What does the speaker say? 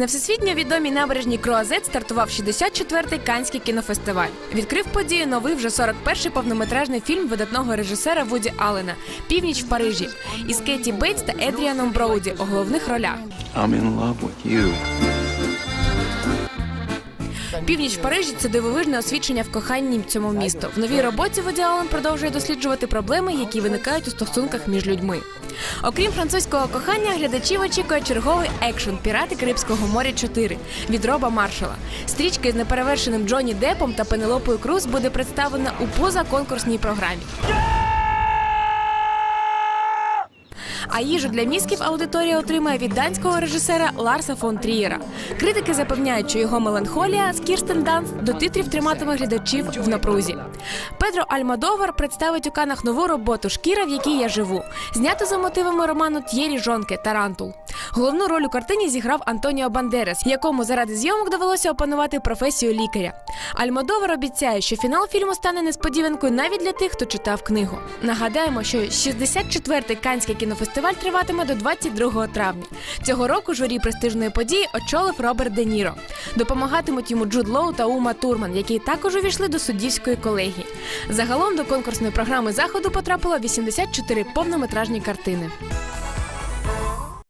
На всесвітньо відомій набережній Круазет стартував 64-й Канський кінофестиваль. Відкрив подію новий вже 41-й повнометражний фільм видатного режисера Вуді Аллена Північ в Парижі із Кеті Бейтс та Едріаном Броуді у головних ролях. I'm in love with you. Північ Парижі це дивовижне освічення в коханні цьому місту. В новій роботі Вуді Аллен продовжує досліджувати проблеми, які виникають у стосунках між людьми. Окрім французького кохання, глядачів очікує черговий екшн Пірати Карибського моря 4 від Роба Маршала. Стрічки з неперевершеним Джонні Депом та Пенелопою Круз буде представлена у позаконкурсній програмі. А їжу для мізків аудиторія отримає від данського режисера Ларса фон Трієра. Критики запевняють, що його меланхолія з Кірстен Данс до титрів триматиме глядачів в напрузі. Педро Альмадовар представить у канах нову роботу Шкіра, в якій я живу, зняту за мотивами роману Т'єрі Жонки Тарантул. Головну роль у картині зіграв Антоніо Бандерес, якому заради зйомок довелося опанувати професію лікаря. Альмадовар обіцяє, що фінал фільму стане несподіванкою навіть для тих, хто читав книгу. Нагадаємо, що 64-й Канський кінофестиваль триватиме до 22 травня. Цього року журі престижної події очолив Роберт Де Ніро. Допомагатимуть йому Джуд Лоу та Ума Турман, які також увійшли до суддівської колегії. Загалом до конкурсної програми заходу потрапило 84 повнометражні картини.